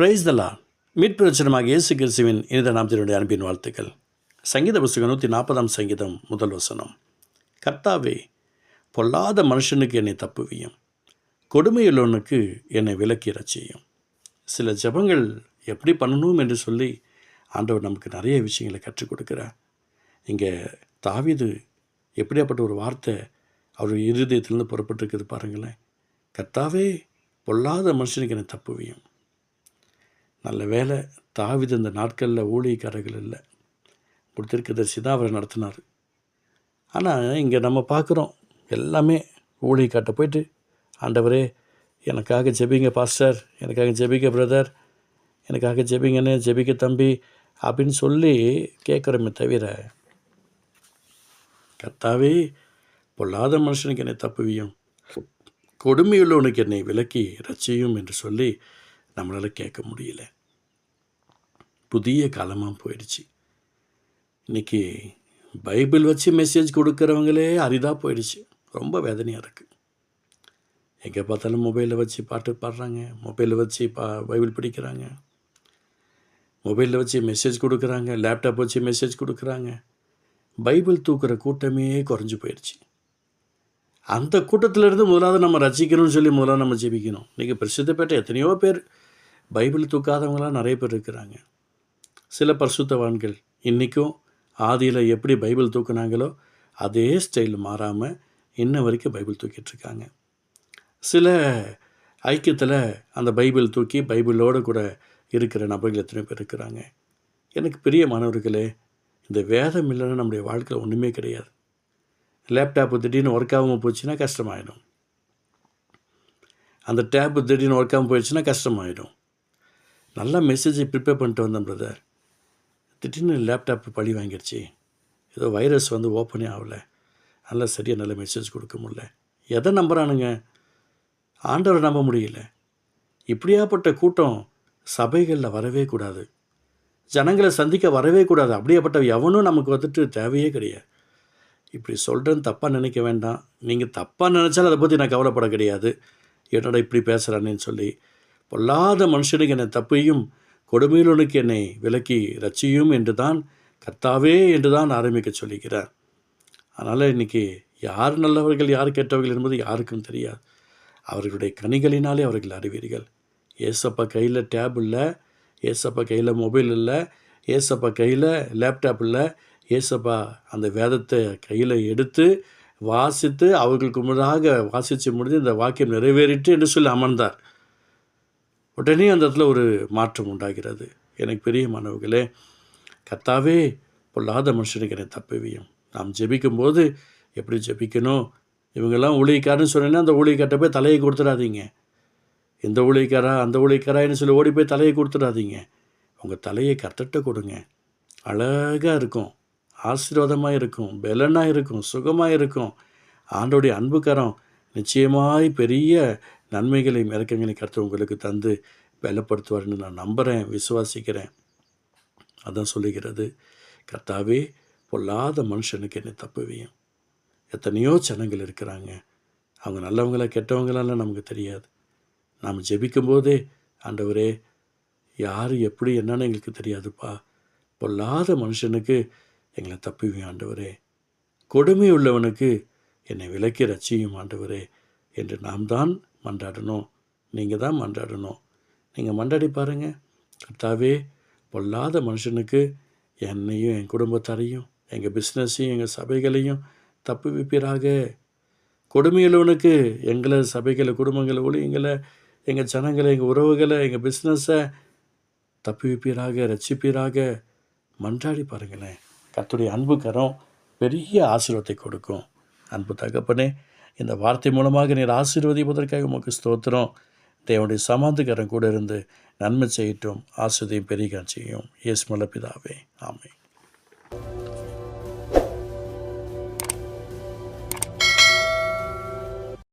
Price தலா மீட்பிரச்சனமாக இயேசு கிறிஸ்துவின் இனித நாமத்தினுடைய அன்பின் வாழ்த்துக்கள். சங்கீத புஸ்தகம் நூற்றி நாற்பதாம் சங்கீதம் முதல் வசனம். கர்த்தாவே பொல்லாத மனுஷனுக்கு என்னை தப்புவியும். கொடுமையுள்ளவனுக்கு என்னை விலக்கி செய்யும். சில ஜெபங்கள் எப்படி பண்ணணும் என்று சொல்லி ஆண்டவர் நமக்கு நிறைய விஷயங்களை கற்றுக் கொடுக்குறார். இங்கே தாவிது எப்படியாப்பட்ட ஒரு வார்த்தை அவர் இருதயத்திலிருந்து புறப்பட்டுருக்குது பாருங்களேன். கர்த்தாவே பொல்லாத மனுஷனுக்கு என்னை தப்புவியும். நல்ல வேலை தாவித இந்த நாட்களில் ஊழியக்காரர்கள் இல்லை. கொடுத்திருக்கதர்சி தான் அவரை நடத்தினார். ஆனால் இங்கே நம்ம பார்க்குறோம் எல்லாமே ஊழியக்காட்ட போயிட்டு ஆண்டவரே எனக்காக ஜெபிங்க பாஸ்டர். எனக்காக ஜெபிங்க பிரதர். எனக்காக ஜெபிங்கன்னு ஜெபிக்க தம்பி அப்படின்னு சொல்லி கேட்குறோமே தவிர கர்த்தாவே பொல்லாத மனுஷனுக்கு என்னை தப்புவியும். கொடுமையுள்ளவனுக்கு என்னை விலக்கி ரச்சியும் என்று சொல்லி நம்மளால் கேட்க முடியல. புதிய காலமாக போயிடுச்சு. இன்றைக்கி பைபிள் வச்சு மெசேஜ் கொடுக்குறவங்களே அரிதாக போயிடுச்சு. ரொம்ப வேதனையாக இருக்குது எங்கே பார்த்தாலும் மொபைலில் வச்சு பாட்டு பாடுறாங்க. மொபைலில் வச்சு பா பைபிள் படிக்கிறாங்க. மொபைலில் வச்சு மெசேஜ் கொடுக்குறாங்க. லேப்டாப் வச்சு மெசேஜ் கொடுக்குறாங்க. பைபிள் தூக்குற கூட்டமே குறைஞ்சி போயிடுச்சு. அந்த கூட்டத்திலிருந்து முதலாவது நம்ம ரசிக்கணும்னு சொல்லி முதலாவது நம்ம ஜெபிக்கணும். இன்றைக்கி பிரசித்தப்பட்ட எத்தனையோ பேர் பைபிள் தூக்காதவங்களாம் நிறைய பேர் இருக்கிறாங்க. சில பரிசுத்தவான்கள் இன்றைக்கும் ஆதியில் எப்படி பைபிள் தூக்குனாங்களோ அதே ஸ்டைல் மாறாமல் இன்ன வரைக்கும் பைபிள் தூக்கிட்டு இருக்காங்க. சில ஐக்கியத்தில் அந்த பைபிள் தூக்கி பைபிளோடு கூட இருக்கிற நபர்கள் எத்தனை பேர் இருக்கிறாங்க? எனக்கு பெரிய மாணவர்களே இந்த வேதம் இல்லைன்னா நம்முடைய வாழ்க்கையில் ஒன்றுமே கிடையாது. லேப்டாப்பு திடீர்னு ஒர்க் ஆகாமல் போச்சுன்னா கஷ்டமாயிடும். அந்த டேப்பு திடீர்னு ஒர்க் ஆகாமல் போயிடுச்சுன்னா கஷ்டமாயிடும். நல்லா மெசேஜை ப்ரிப்பேர் பண்ணிட்டு வந்தேன் பிரதர் திடீர்னு லேப்டாப் பழி வாங்கிடுச்சு ஏதோ வைரஸ் வந்து ஓப்பனே ஆகலை. நல்லா சரியாக நல்ல மெசேஜ் கொடுக்க முடில எதை நம்புகிறானுங்க ஆண்டவரை நம்ப முடியல. இப்படியாப்பட்ட கூட்டம் சபைகளில் வரவே கூடாது. ஜனங்களை சந்திக்க வரவே கூடாது. அப்படியேப்பட்ட எவனும் நமக்கு வந்துட்டு தேவையே கிடையாது. இப்படி சொல்கிறேன்னு தப்பாக நினைக்க வேண்டாம். நீங்கள் தப்பாக நினச்சாலும் அதை பற்றி நான் கவலைப்பட கிடையாது. என்னடா இப்படி பேசுகிறானேன்னு சொல்லி பொல்லாத மனுஷனுக்கு என்னை தப்பையும் கொடுமையிலுனுக்கு என்னை விலக்கி ரட்சியும் என்று தான் கர்த்தாவே என்று தான் ஆரம்பிக்க சொல்லிக்கிறார் அதனால் இன்றைக்கி யார் நல்லவர்கள் யார் கெட்டவர்கள் என்பது யாருக்கும் தெரியாது. அவர்களுடைய கனிகளினாலே அவர்கள் அறிவீர்கள். ஏசப்பா கையில் டேப் இல்லை ஏசப்பா கையில் மொபைல் இல்லை ஏசப்பா கையில் லேப்டாப் இல்லை ஏசப்பா அந்த வேதத்தை கையில் எடுத்து வாசித்து அவர்களுக்கு முன்னதாக வாசித்து முடிந்து இந்த வாக்கியம் நிறைவேறிட்டு என்று சொல்லி அமர்ந்தார். உடனே அந்த இடத்துல ஒரு மாற்றம் உண்டாகிறது. எனக்கு பெரிய மாணவர்களே கத்தாவே பொல்லாத மனுஷனுக்கு என்னை தப்புவியும் நாம் ஜெபிக்கும்போது எப்படி ஜெபிக்கணும்? இவங்கெல்லாம் ஊழியக்காரன்னு சொன்னேன்னா அந்த ஊழியக்கார்ட்ட போய் தலையை கொடுத்துடாதீங்க. இந்த ஊழியக்காரா அந்த ஊழியக்காரான்னு சொல்லி ஓடி போய் தலையை கொடுத்துடாதீங்க. உங்கள் தலையை கத்தட்ட கொடுங்க. அழகாக இருக்கும். ஆசீர்வாதமாக இருக்கும். பலனாக இருக்கும். சுகமாக இருக்கும். ஆண்டோடைய அன்புக்கரம் நிச்சயமாய் பெரிய நன்மைகளையும் இறக்கங்களையும் கருத்து உங்களுக்கு தந்து பலப்படுத்துவார்னு நான் நம்புகிறேன் விசுவாசிக்கிறேன். அதான் சொல்லுகிறது கர்த்தாவே பொல்லாத மனுஷனுக்கு என்னை தப்புவியும். எத்தனையோ ஜனங்கள் இருக்கிறாங்க. அவங்க நல்லவங்களா கெட்டவங்களாலாம் நமக்கு தெரியாது. நாம் ஜெபிக்கும்போதே ஆண்டவரே யார் எப்படி என்னன்னு எங்களுக்கு தெரியாதுப்பா. பொல்லாத மனுஷனுக்கு எங்களை தப்புவியும் ஆண்டவரே. கொடுமை உள்ளவனுக்கு என்னை விலக்கி ரட்சியும் ஆண்டவரே என்று நாம் தான் மன்றாடணும். நீங்கள் தான் மன்றாடணும். நீங்கள் மன்றாடி பாருங்கள் கர்த்தாவே பொல்லாத மனுஷனுக்கு என்னையும் என் குடும்பத்தாரையும் எங்கள் பிஸ்னஸையும் எங்கள் சபைகளையும் தப்பு வைப்பீராக. கொடுமையுள்ளவனுக்கு எங்களை சபைகளை குடும்பங்களை ஊழியங்களை எங்கள் ஜனங்களை எங்கள் உறவுகளை எங்கள் பிஸ்னஸை தப்பு வைப்பீராக ரட்சிப்பீராக. மன்றாடி பாருங்களேன். கத்துடைய அன்பு கரம் பெரிய ஆசீர்வாதத்தை கொடுக்கும். அன்பு தகப்பனே இந்த வார்த்தை மூலமாக நீர் ஆசீர்வதிப்பதற்காக உமக்கு ஸ்தோத்திரம். தேவனுடைய சமாந்துக்கரம் கூட இருந்து நன்மை செய்யட்டும் ஆசிரியம் பெருக செய்யும் இயேசு மலப்பிதாவே ஆமை